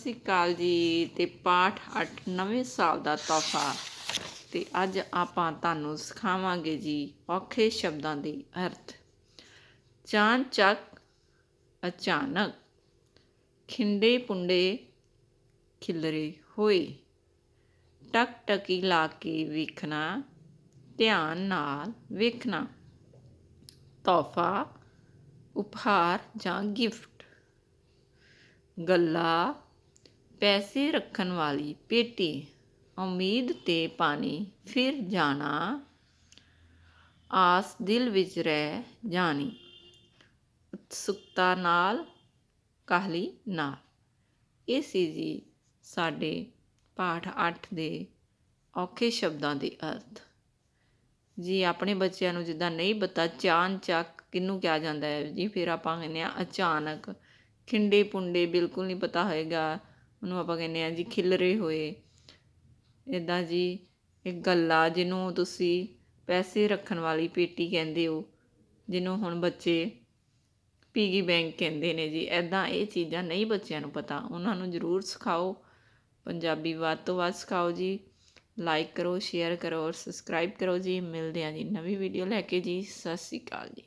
ਸ੍ਰੀ ਅਕਾਲ ਜੀ ਤੇ ਪਾਠ 8 ਨਵੇਂ ਸਾਲ ਦਾ ਤੋਹਫਾ। ਤੇ ਅੱਜ ਆਪਾਂ ਤੁਹਾਨੂੰ ਸਿਖਾਵਾਂਗੇ ਜੀ ਔਖੇ ਸ਼ਬਦਾਂ ਦੇ ਅਰਥ। ਚਾਨ ਚੱਕ ਅਚਾਨਕ, ਖਿੰਡੇ ਪੁੰਡੇ ਖਿਲਰੇ ਹੋਏ। ਟਕ ਟਕੀ ਲਾ ਕੇ ਵੇਖਣਾ, ਧਿਆਨ ਨਾਲ ਵੇਖਣਾ। ਤੋਹਫਾ, ਉਪਹਾਰ ਜਾਂ ਗਿਫਟ। ਗੱਲਾ ਪੈਸੇ ਰੱਖਣ ਵਾਲੀ ਪੇਟੀ। ਉਮੀਦ ਤੇ ਪਾਣੀ ਫਿਰ ਜਾਣਾ। ਆਸ ਦਿਲ ਵਿੱਚ ਰਹਿ ਜਾਣੀ। ਉਤਸੁਕਤਾ ਨਾਲ, ਕਾਹਲੀ ਨਾਲ। ਇਹ ਸੀ ਜੀ ਸਾਡੇ ਪਾਠ 8 ਦੇ ਔਖੇ ਸ਼ਬਦਾਂ ਦੇ ਅਰਥ। ਜੀ, ਆਪਣੇ ਬੱਚਿਆਂ ਨੂੰ ਜਿੱਦਾਂ ਨਹੀਂ ਪਤਾ, ਚਾਨ ਚੱਕ ਕਿਹਨੂੰ ਕਿਹਾ ਜਾਂਦਾ ਹੈ। ਜੀ, ਫਿਰ ਆਪਾਂ ਕਹਿੰਦੇ ਆ ਅਚਾਨਕ। ਖਿੰਡੇ ਪੁੰਡੇ ਬਿਲਕੁਲ ਨਹੀਂ ਪਤਾ ਹੋਏਗਾ। ਉਹਨੂੰ ਆਪਾਂ ਕਹਿੰਦੇ ਆ ਜੀ ਖਿਲਰੇ ਹੋਏ। ਇਦਾਂ ਜੀ ਇੱਕ ਗੱਲਾ ਜਿਹਨੂੰ ਤੁਸੀਂ ਪੈਸੇ ਰੱਖਣ ਵਾਲੀ ਪੇਟੀ ਕਹਿੰਦੇ ਹੋ, ਜਿਹਨੂੰ ਹੁਣ ਬੱਚੇ ਪੀਗੀ ਬੈਂਕ ਕਹਿੰਦੇ ਨੇ ਜੀ। ਐਦਾਂ ਇਹ ਚੀਜ਼ਾਂ ਨਹੀਂ ਬੱਚਿਆਂ ਨੂੰ ਪਤਾ। ਉਹਨਾਂ ਨੂੰ ਜ਼ਰੂਰ ਸਿਖਾਓ। ਪੰਜਾਬੀ ਵੱਧ ਤੋਂ ਵੱਧ ਸਿਖਾਓ ਜੀ। ਲਾਈਕ ਕਰੋ ਸ਼ੇਅਰ ਕਰੋ, ਔਰ ਸਬਸਕ੍ਰਾਈਬ ਕਰੋ ਜੀ। ਮਿਲਦੇ ਹਾਂ ਜੀ ਨਵੀਂ ਵੀਡੀਓ ਲੈ ਕੇ ਜੀ। ਸਤਿ ਸ਼੍ਰੀ ਅਕਾਲ ਜੀ।